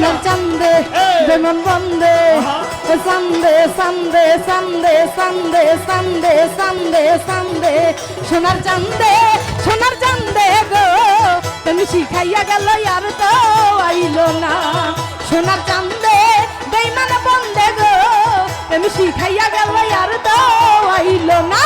সোনার চান্দে বেমন বন্দে সান্দে সান্দে সান্দে সান্দে সান্দে সান্দে সান্দে সোনার চান্দে সোনার চান্দে গো। তুমি শিখাইয়া গেল আর তো আইলো না। সোনার চান্দে বেইমান বন্দে গো। তুমি শিখাইয়া গেল আর তো আইলো না।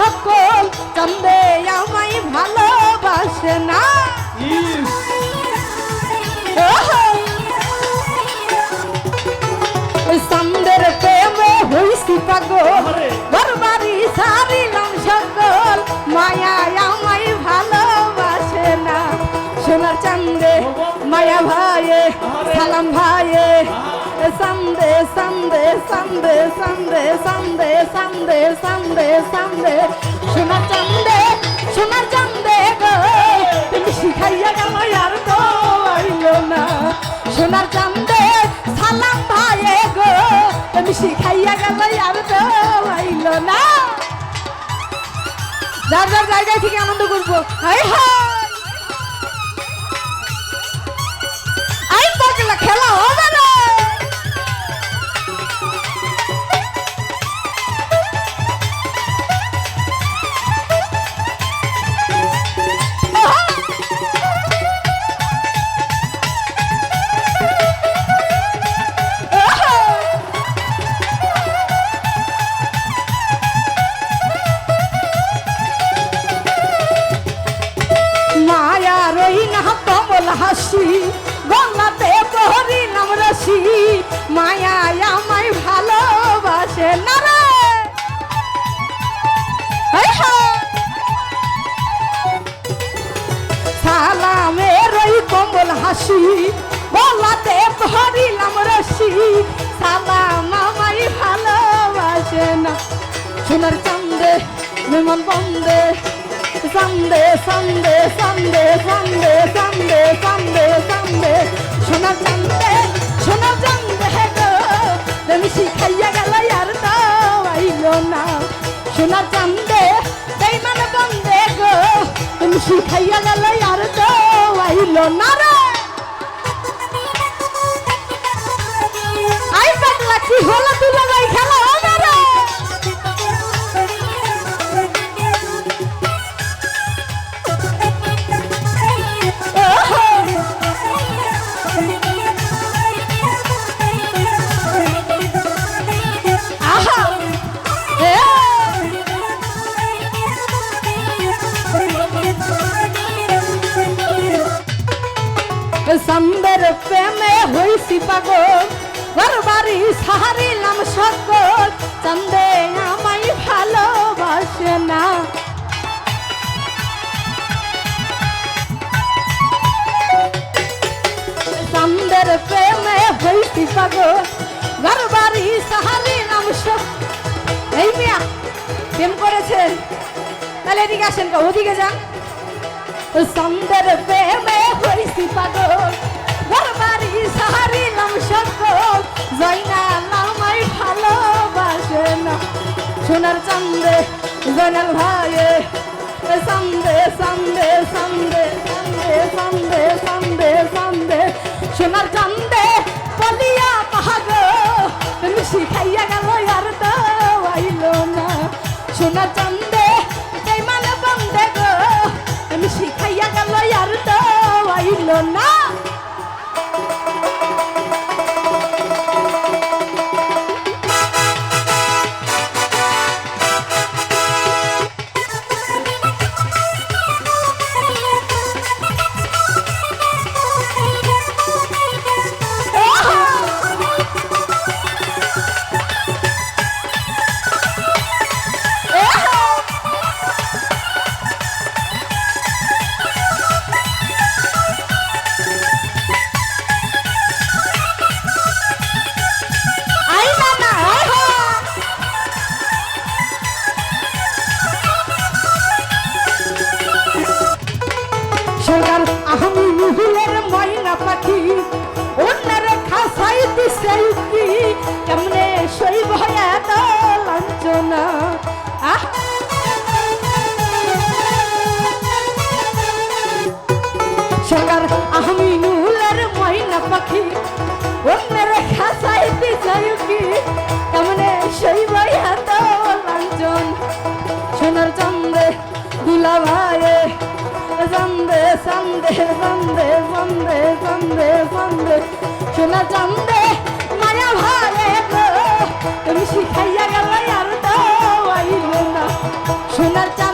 সকল চন্দে আমায় ভালোবাসে না। সন্দের প্রেমে হইছি পাগল! ঘর বাড়ি সারিলাম সকল। মায়া আমায় ভালোবাসে না। সোনার চান্দে মায়া ভাইয়ে সালাম ভাইয়ে সন্দে সন্দে সন্দে সন্দে সন্দে সন্দে সন্দে সন্দে সোনার চান্দে সোনার চান্দে গো। তুমি শিখাইয়া গেল আর তো আইলো না। সোনার চান্দে সালাম ভাইয়ে গো। তুমি শিখাইয়া গেল আর তো আইলো না। যার যার জায়গায় থেকে আনন্দ করব। হাই হাই আই পাগলা খেলা হবে বিমান বন্দে, সান্দে সান্দে সান্দে সান্দে সান্দে সান্দে সান্দে। সোনার চান্দে সোনার চান্দে তুমি শিখাইয়া গেল আর তো আইলো না। সোনার চান্দে, বেইমান বন্দে গো তুমি শিখাইয়া গেল আর তো আইলো না রে। আই পাগলা, কি হলো? সন্দের প্রেমে হইছি পাগল। ঘর বাড়ি সাহারিলাম সকল। চন্দে আমায় ভালোবাসে না। সন্দের প্রেমে হইছি পাগল। ঘর বাড়ি সাহারিলাম সকল এই মিয়া, প্রেম করেছেন। তাহলে এদিকে আসেন ওদিকে যান। সন্দের প্রেমে হইছি পাগল ঘর বাড়ি সাহারিলাম সকল জয়না নামাই ভালোবাসে না সোনার চান্দে জয়নাল ভাইয়ে সন্দে সন্দে সন্দে সন্দে সন্দে সন্দে সন্দে সোনার চান্দে বলিয়া পাহাগ তুমি শিখাইয়া গেল আর তো আইলো না সোনার চান্দে দিছে কি কেমনে সইব এত লাঞ্ছনা? আহ! সরকার আহমিনুলের ময়না পাখি, অন্যের খাসাই দিছে কি? কেমনে সইব এত লাঞ্ছন? সোনার চন্দে দুলা ভাইয়ে চন্দে চন্দে চন্দে চন্দে চন্দে চন্দে, সোনার চন্দে তুমি শিখাইয়া গেল আর তো আইল না। সোনার চন্দে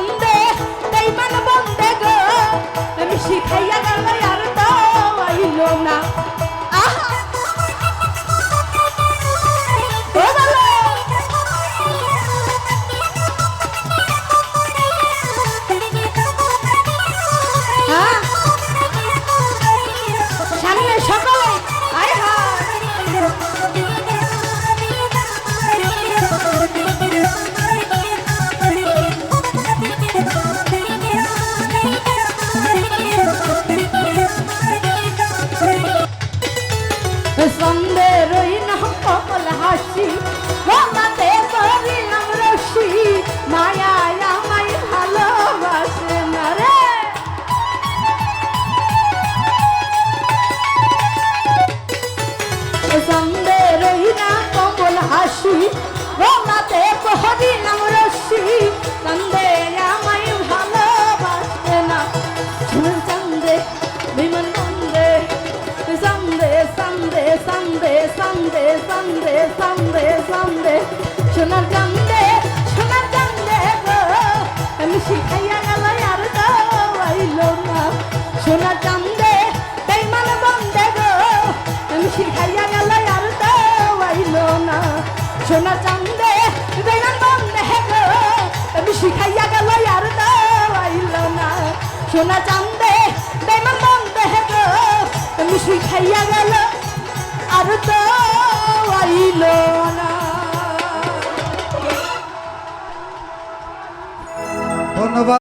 সোনা চান্দে বেইমান বন্দে গো শুই খাইয়া গেল আর তো আইল না। ধন্যবাদ।